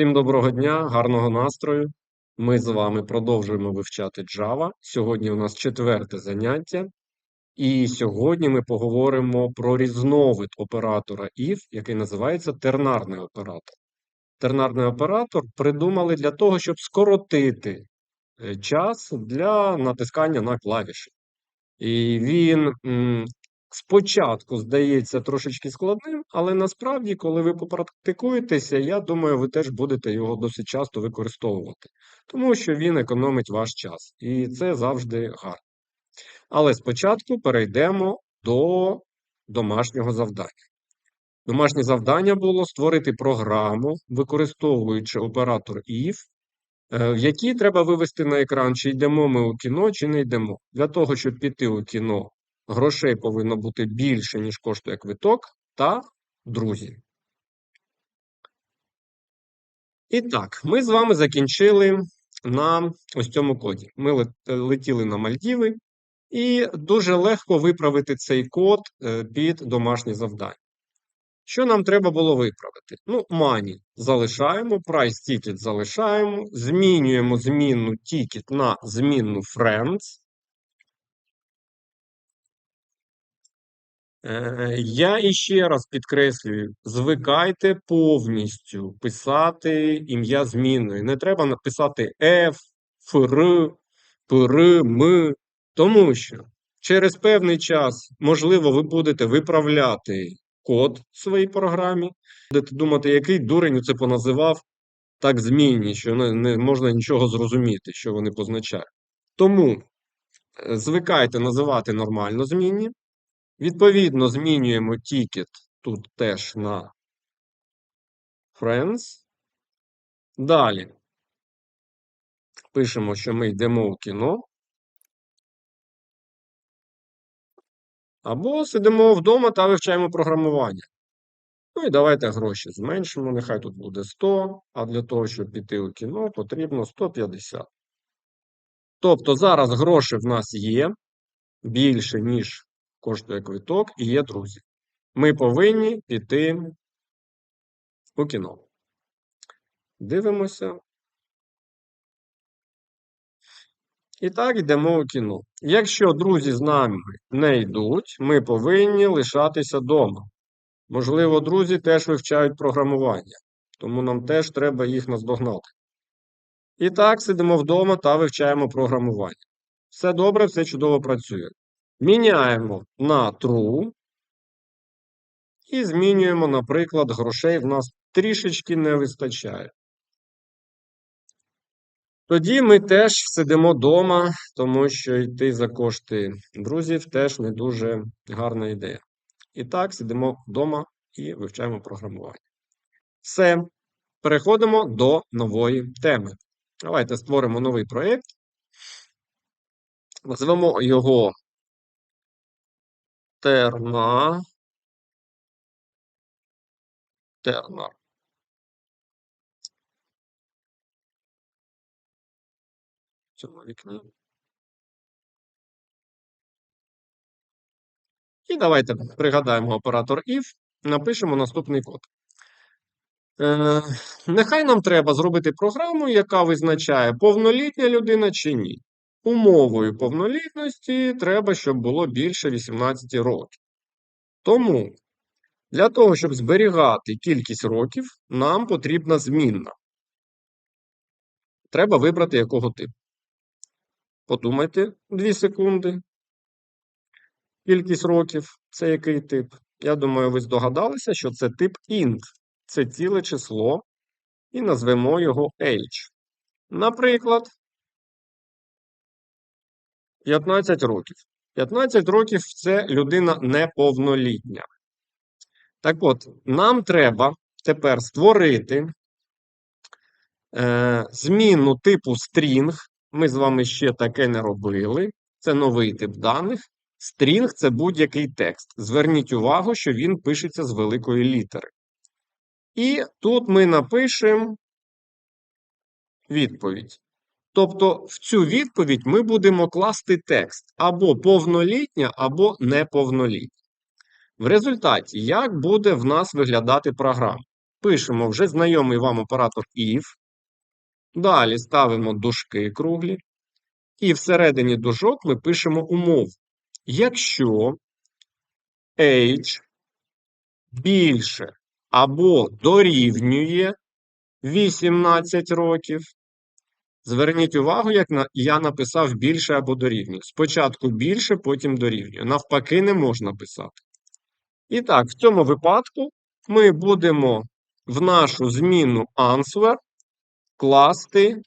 Всім доброго дня, гарного настрою. Ми з вами продовжуємо вивчати Java. Сьогодні у нас четверте заняття. І сьогодні ми поговоримо про різновид оператора if, який називається тернарний оператор. Тернарний оператор придумали для того, щоб скоротити е, час для натискання на клавіші. І він спочатку здається трошечки складним, але насправді, коли ви попрактикуєтеся, я думаю, ви теж будете його досить часто використовувати, тому що він економить ваш час, і це завжди гарно. Але спочатку перейдемо до домашнього завдання. Домашнє завдання було створити програму, використовуючи оператор if, е, в якій треба вивести на екран, чи йдемо ми у кіно, чи не йдемо. Для того, щоб піти у кіно, грошей повинно бути більше, ніж коштує квиток, та друзі. І так, ми з вами закінчили на ось цьому коді. Ми летіли на Мальдіви, і дуже легко виправити цей код е, під домашнє завдання. Що нам треба було виправити? Ну, money залишаємо, price ticket залишаємо, змінюємо змінну ticket на змінну friends. Я іще раз підкреслюю, звикайте повністю писати ім'я змінної. Не треба написати F, FR, PR, M, тому що через певний час, можливо, ви будете виправляти код в своїй програмі, будете думати, який дурень це поназивав так змінні, що не, не можна нічого зрозуміти, що вони позначають. Тому е, звикайте називати нормально змінні. Відповідно, змінюємо тікет тут теж на Friends. Далі пишемо, що ми йдемо у кіно. Або сидимо вдома та вивчаємо програмування. Ну і давайте гроші зменшимо. Нехай тут буде 100, а для того, щоб піти у кіно, потрібно 150. Тобто зараз гроші в нас є більше, ніж коштує квиток, і є друзі. Ми повинні піти у кіно. Дивимося. І так йдемо у кіно. Якщо друзі з нами не йдуть, ми повинні лишатися вдома. Можливо, друзі теж вивчають програмування, тому нам теж треба їх наздогнати. І так сидимо вдома та вивчаємо програмування. Все добре, все чудово працює. Міняємо на true. І змінюємо, наприклад, грошей в нас трішечки не вистачає. Тоді ми теж сидимо вдома, тому що йти за кошти друзів теж не дуже гарна ідея. І так, сидимо вдома і вивчаємо програмування. Все. Переходимо до нової теми. Давайте створимо новий проєкт. Назвемо його Терна. Тернар. Цьому вікні. І давайте пригадаємо оператор if, напишемо наступний код. Е, нехай нам треба зробити програму, яка визначає, повнолітня людина чи ні. Умовою повнолітності треба, щоб було більше 18 років. Тому для того, щоб зберігати кількість років, нам потрібна змінна. Треба вибрати якого типу. Подумайте 2 секунди. Кількість років це який тип? Я думаю, ви здогадалися, що це тип int. Це ціле число. І назвемо його age. Наприклад, 15 років. 15 років це людина неповнолітня. Так от, нам треба тепер створити е, зміну типу string. Ми з вами ще таке не робили. Це новий тип даних. String – це будь-який текст. Зверніть увагу, що він пишеться з великої літери. І тут ми напишемо відповідь. Тобто в цю відповідь ми будемо класти текст або повнолітня, або неповнолітня. В результаті, як буде в нас виглядати програма? пишемо вже знайомий вам оператор if. Далі ставимо дужки круглі. І всередині дужок ми пишемо умову. Якщо age більше або дорівнює 18 років, зверніть увагу, як на, я написав більше або дорівнює. Спочатку більше, потім дорівнює. Навпаки, не можна писати. І так, в цьому випадку ми будемо в нашу зміну answer класти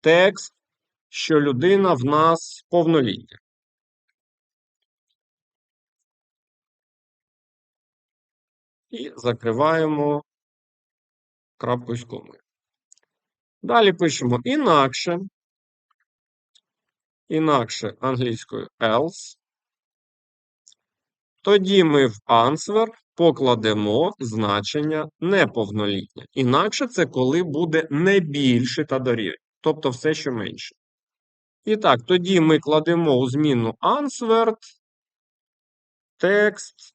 текст, що людина в нас повнолітня. І закриваємо крапкою з комою. Далі пишемо інакше. Інакше англійською else. Тоді ми в answer покладемо значення неповнолітнє. Інакше це коли буде не більше та дорівнює. Тобто все, що менше. І так, тоді ми кладемо у зміну answered текст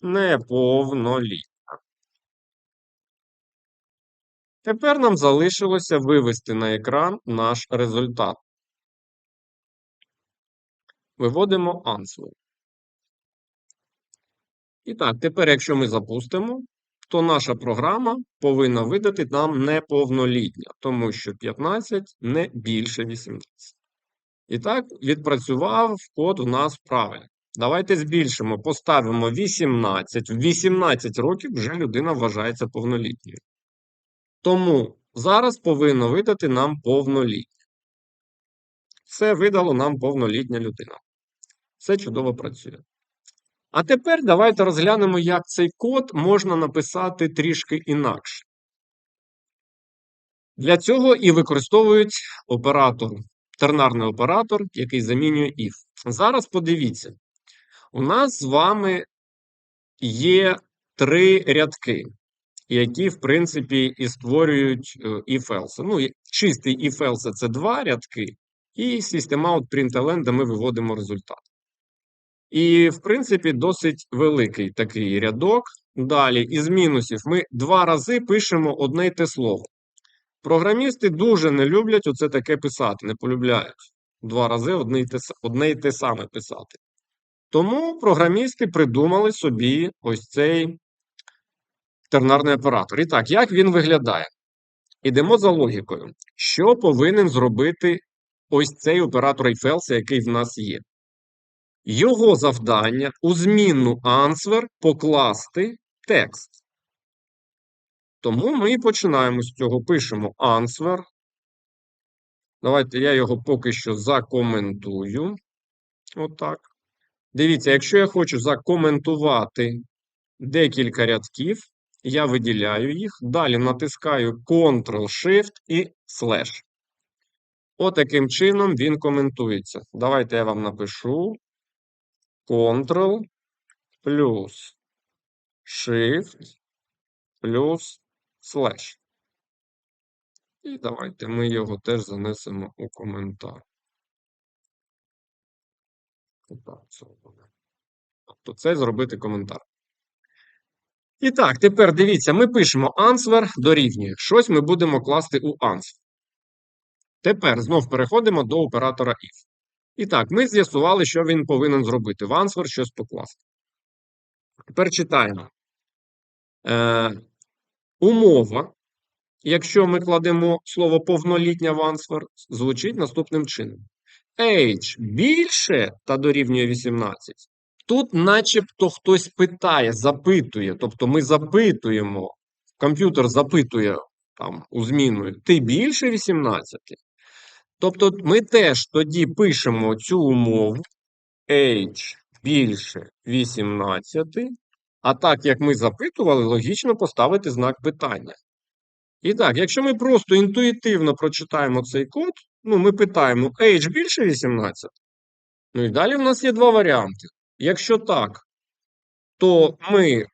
неповнолітня. Тепер нам залишилося вивести на екран наш результат. Виводимо answer. І так, тепер, якщо ми запустимо, то наша програма повинна видати нам неповнолітня, тому що 15 не більше 18. І так, відпрацював код у нас правильно. Давайте збільшимо, поставимо 18. В 18 років вже людина вважається повнолітньою. Тому зараз повинно видати нам повнолітнє. Все видало нам повнолітня людина. Все чудово працює. А тепер давайте розглянемо, як цей код можна написати трішки інакше. Для цього і використовують оператор, тернарний оператор, який замінює if. Зараз подивіться, у нас з вами є три рядки, які, в принципі, і створюють е, if-else. Ну, чистий if-else – це два рядки, і system-out-println, де ми виводимо результат. І, в принципі, досить великий такий рядок. Далі, із мінусів, ми два рази пишемо одне й те слово. Програмісти дуже не люблять оце таке писати, не полюбляють. Два рази одне й те, одне й те саме писати. Тому програмісти придумали собі ось цей тернарний оператор. І так, як він виглядає? Ідемо за логікою. Що повинен зробити ось цей оператор if який в нас є? Його завдання у змінну answer покласти текст. Тому ми починаємо з цього. Пишемо answer. Давайте я його поки що закоментую. Отак. Дивіться, якщо я хочу закоментувати декілька рядків, я виділяю їх. Далі натискаю Ctrl-Shift і слеш. Отаким чином він коментується. Давайте я вам напишу. Ctrl плюс Shift плюс слеш. І давайте ми його теж занесемо у коментар. Тобто це зробити коментар. І так, тепер дивіться, ми пишемо answer дорівнює. Щось ми будемо класти у answer. Тепер знов переходимо до оператора if. І так, ми з'ясували, що він повинен зробити. В answer щось покласти. Тепер читаємо. Е, Умова, якщо ми кладемо слово повнолітня в answer, звучить наступним чином. Age більше та дорівнює 18. Тут, начебто, хтось питає, запитує. Тобто ми запитуємо, комп'ютер запитує там у зміну, ти більше 18? Тобто ми теж тоді пишемо цю умову age більше 18, а так як ми запитували, логічно поставити знак питання. І так, якщо ми просто інтуїтивно прочитаємо цей код, ну, ми питаємо age більше 18. Ну і далі в нас є два варіанти. Якщо так, то ми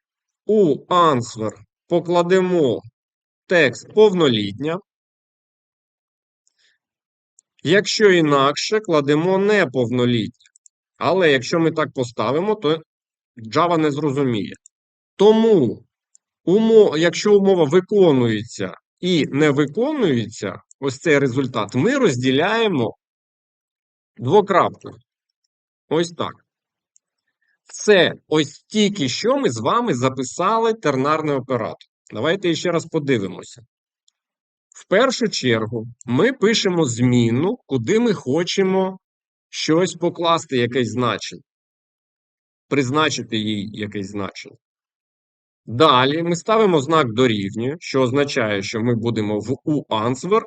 у answer покладемо текст повнолітня. Якщо інакше, кладемо неповнолітнє. Але якщо ми так поставимо, то Java не зрозуміє. Тому умов, якщо умова виконується і не виконується, ось цей результат, ми розділяємо двокрапкою. Ось так. Це ось тільки що ми з вами записали тернарний оператор. Давайте ще раз подивимося. В першу чергу ми пишемо зміну, куди ми хочемо щось покласти, якесь значення, призначити їй якесь значення. Далі ми ставимо знак дорівнює, що означає, що ми будемо в у answer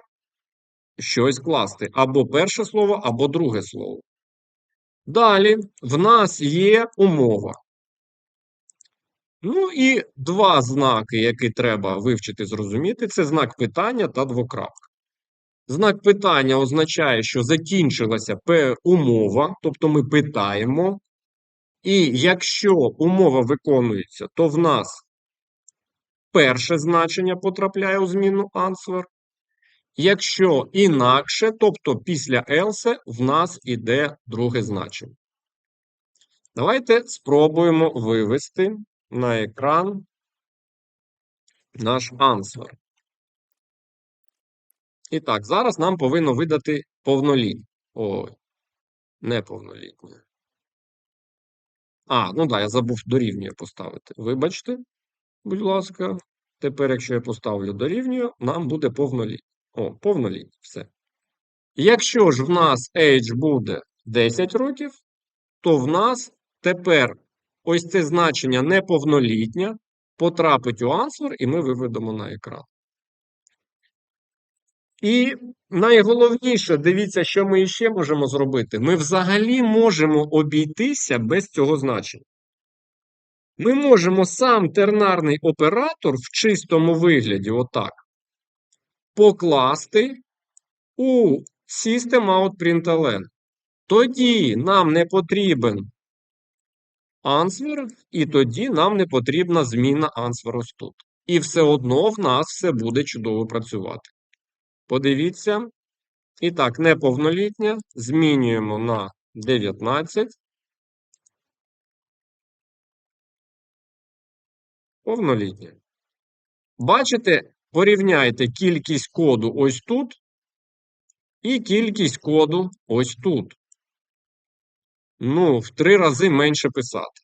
щось класти або перше слово, або друге слово. Далі в нас є умова. Ну і два знаки, які треба вивчити, зрозуміти, це знак питання та двокрапка. Знак питання означає, що закінчилася умова, тобто ми питаємо. І якщо умова виконується, то в нас перше значення потрапляє у зміну answer. Якщо інакше, тобто після else, в нас іде друге значення. Давайте спробуємо вивести на екран наш answer. І так, зараз нам повинно видати повнолітнє. Ой, неповнолітнє. А, ну да, я забув дорівнює поставити. Вибачте, будь ласка. Тепер, якщо я поставлю дорівнює, нам буде повнолітнє. О, повнолітнє, все. Якщо ж в нас age буде 10 років, то в нас тепер ось це значення неповнолітнє потрапить у answer, і ми виведемо на екран. І найголовніше, дивіться, що ми ще можемо зробити. Ми взагалі можемо обійтися без цього значення. Ми можемо сам тернарний оператор в чистому вигляді, отак, покласти у System Out Тоді нам не потрібен answer, і тоді нам не потрібна зміна answer ось тут. І все одно в нас все буде чудово працювати. Подивіться. І так, неповнолітня змінюємо на 19. Повнолітня. Бачите, порівняйте кількість коду ось тут і кількість коду ось тут. Ну, в три рази менше писати.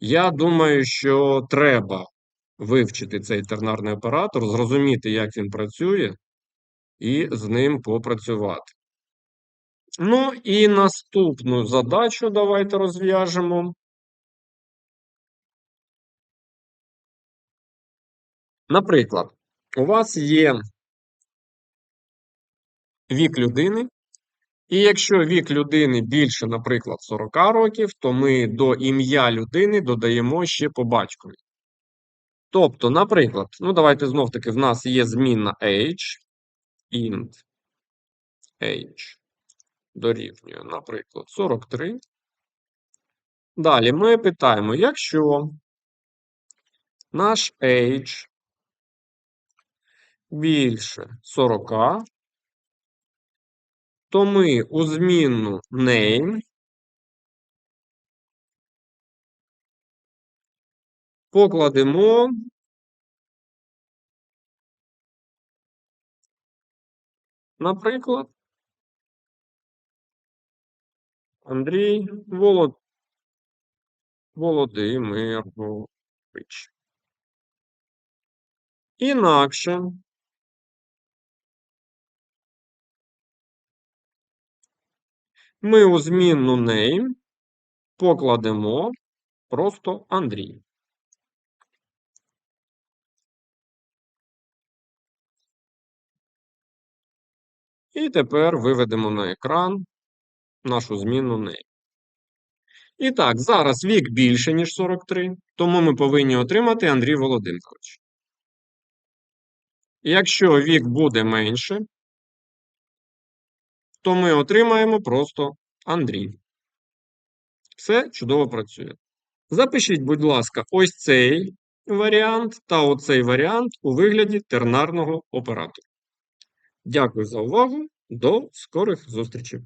Я думаю, що треба вивчити цей тернарний оператор, зрозуміти, як він працює, і з ним попрацювати. Ну, і наступну задачу давайте розв'яжемо. Наприклад, у вас є вік людини, і якщо вік людини більше, наприклад, 40 років, то ми до ім'я людини додаємо ще по батькові. Тобто, наприклад, ну давайте знов таки в нас є змінна age, int age дорівнює, наприклад, 43. Далі ми питаємо, якщо наш age більше 40, то ми у змінну name покладемо наприклад, Андрій Волод... Володимирович. Інакше ми у змінну name покладемо просто Андрій. І тепер виведемо на екран нашу змінну name. І так, зараз вік більше, ніж 43, тому ми повинні отримати Андрій Володимирович. Якщо вік буде менше, то ми отримаємо просто Андрій. Все чудово працює. Запишіть, будь ласка, ось цей варіант та оцей варіант у вигляді тернарного оператора. Дякую за увагу. До скорих зустрічей!